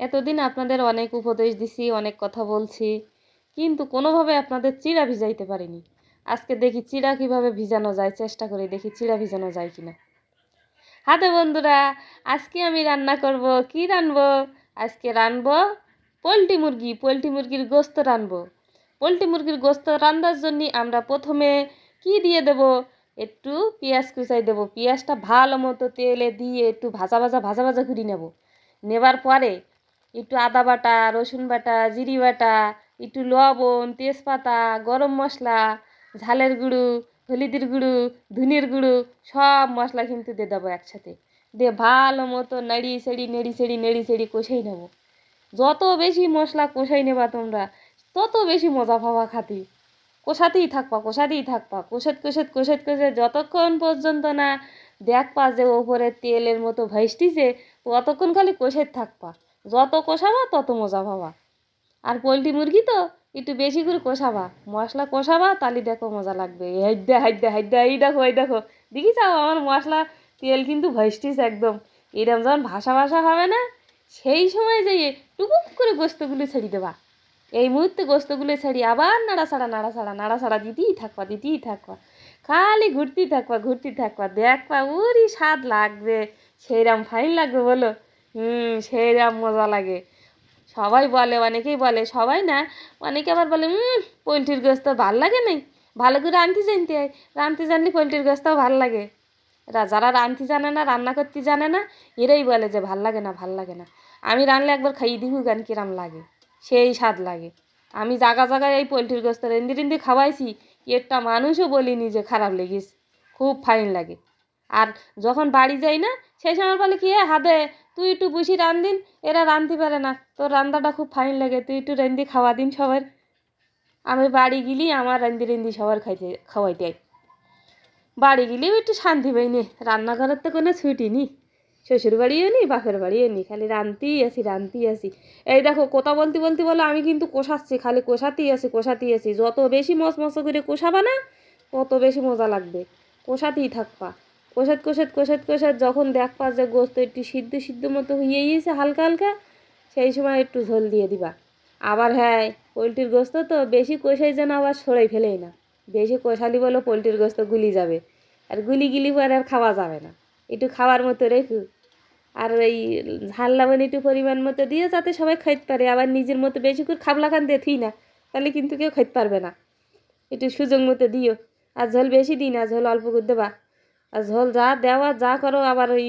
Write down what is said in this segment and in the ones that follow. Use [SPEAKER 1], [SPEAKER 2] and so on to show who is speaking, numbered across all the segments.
[SPEAKER 1] এতদিন আপনাদের অনেক উপদেশ দিছি, অনেক কথা বলছি, কিন্তু কোনোভাবে আপনাদের চিড়া ভিজাইতে পারিনি। আজকে দেখি চিড়া কীভাবে ভিজানো যায়, চেষ্টা করে দেখি চিড়া ভিজানো যায় কিনা। হাতে বন্ধুরা, আজকে আমি রান্না করব, কি রানবো? আজকে রানবো পোলট্রি মুরগি, পোলট্রি মুরগির গোস্ত রানবো। পোলট্রি মুরগির গোস্ত রান্নার জন্য আমরা প্রথমে কি দিয়ে দেব? একটু পেঁয়াজ কুচাই দেবো। পেঁয়াজটা ভালো মতো তেলে দিয়ে একটু ভাজা ভাজা ভাজা ভাজা করে নেব। নেবার পরে একটু আদা বাটা, রসুন বাটা, জিরি বাটা, একটু লবণ, তেজপাতা, গরম মশলা, ঝালের গুঁড়ো, হলুদের গুঁড়ো ধনিয়ার গুঁড়ো, সব মশলা কিন্তু দিয়ে দেবো একসাথে। দিয়ে ভালো মতো নাড়ি সেড়ি, নেড়ি সেড়ি নেড়ি সেড়ি কষাই নেব। যত বেশি মশলা কষাই নেবা তোমরা, তত বেশি মজা পাবা খাতি। কষাতেই থাকবা কষাতেই থাকবা। কষেত কষেত কষেত কষেত যতক্ষণ পর্যন্ত না দেখবা যে ওপরে তেলের মতো ভাইসটিছে ততক্ষণ খালি কষেত থাকবা। যত কষাবা তত মজা পাবা। আর পোলট্রি মুরগি তো একটু বেশি করে কষাবা। মশলা কষাবা, তাহলে দেখো মজা লাগবে। হাইদ্যা হাইদ্যা হাইদ্যা এই দেখো এই দেখো। দেখি চাও, আমার মশলা তেল কিন্তু ভাইসটিস একদম। এরকম যখন ভাসা ভাসা হবে না, সেই সময় যেয়ে টুকুক করে গোস্তগুলো ছেড়ে দেবা। এই মুহূর্তে গোস্তগুলো ছেড়ে আবার নাড়াছাড়া নাড়াছাড়া নাড়াছাড়া দিতেই থাকবা দিতেই থাকবা। খালি ঘুরতেই থাকবা ঘুরতেই থাকবা। দেখবা, উরি স্বাদ লাগবে, সেইরাম ফাইন লাগবে বলো। হুম সেইরাম মজা লাগে। সবাই বলে, অনেকেই বলে, সবাই না, অনেকে আবার বলে হুম পোলট্রির গোস্ত ভালো লাগে নাই? ভালো করে রাঁধতে জানতে হয়। রাঁধতে জানলে পোলট্রির গোস্তও ভালো লাগে। যারা রাঁধতে জানে না, রান্না করতে জানে না, এরাই বলে যে ভালো লাগে না, ভালো লাগে না। আমি রানলে একবার খাইয়ে দিবি গান কিরাম লাগে। সেই স্বাদ লাগে। আমি জায়গা জায়গায় এই পোলট্রির গোস্ত রেন্দি রেন্দি খাওয়াইছি একটা মানুষও বলিনি যে খারাপ লেগেছে। খুব ফাইন লাগে। আর যখন বাড়ি যাই না, সেই সময় বলে কি হাদে, তুই একটু বুঝি রান্দিন, এরা রাঁধতে পারে না। তোর রান্নাটা খুব ফাইন লাগে, তুই একটু রেন্দি খাওয়া দিন সবার। আমি বাড়ি গেলি, আমার রান্দি রেন্দি সবার খাইতে, খাওয়াইতে হয় বাড়ি গেলেও একটু শান্তি পাইনি রান্নাঘরের তো কোনো ছুটি নি শ্বশুর বাড়িও নি বাপের বাড়িও নি খালি রানতেই আসি রানতেই আসি এই দেখো, কথা বলতে বলতে বলো, আমি কিন্তু কষাচ্ছি, খালি কষাতেই আসি কষাতেই আসি যত বেশি মশ মশ করে কষাবা না, তত বেশি মজা লাগবে। কষাতেই থাকবা। কষাত কষাত কষাত কষাত যখন দেখ দেখবা যে গোস্ত একটু সিদ্ধ সিদ্ধ মতো হয়ে গিয়েছে হালকা হালকা, সেই সময় একটু ঝোল দিয়ে দিবা। আবার হ্যাঁ পোলট্রির গোস্ত তো বেশি কষাই যেন আবার সরাই ফেলেই না। বেশি কষালি বলো পোলট্রির গোস্ত গুলি যাবে। আর গুলি গিলি পরে আর খাওয়া যাবে না। একটু খাওয়ার মতো রেখু। আর ওই ঝাল লবণ একটু পরিমাণ মতো দিয়ে যাতে সবাই খাইতে পারে। আবার নিজের মতো বেশি করে খাবলা খান দিয়ে থুই না, তাহলে কিন্তু কেউ খাইতে পারবে না। একটু সুযোগ মতো দিও। আর ঝোল বেশি দিই না, ঝোল অল্প করে দেবা। আর ঝোল যা দেওয়া, যা করো, আবার ওই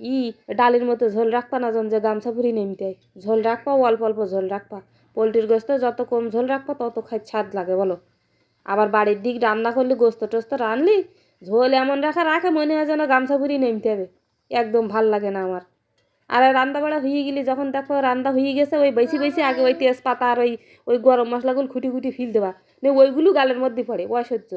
[SPEAKER 1] ই ডালের মতো ঝোল রাখবা না যখন যে গামছা ফুরি নেমতে হয় ঝোল রাখবা অল্প অল্প ঝোল রাখবা। পোলট্রির গোস্ত যত কম ঝোল রাখবা, তত খাই স্বাদ লাগে, বলো। আবার বাড়ির দিক রান্না করলে গোস্ত টোস্ত রানলি, ঝোল এমন রাখা রাখা, মনে হয় যেন গামছা ফুরি নেমতে হবে একদম ভালো লাগে না আমার। আর রান্না বাড়া হয়ে গেলে, যখন দেখো রান্না হয়ে গেছে, ওই বেশি বেশি আগে ওই তেজপাতা আর ওই ওই গরম মশলাগুলো খুঁটি খুঁটি ফিল দেওয়া নে, ওইগুলো গালের মধ্যে পড়ে অসহ্য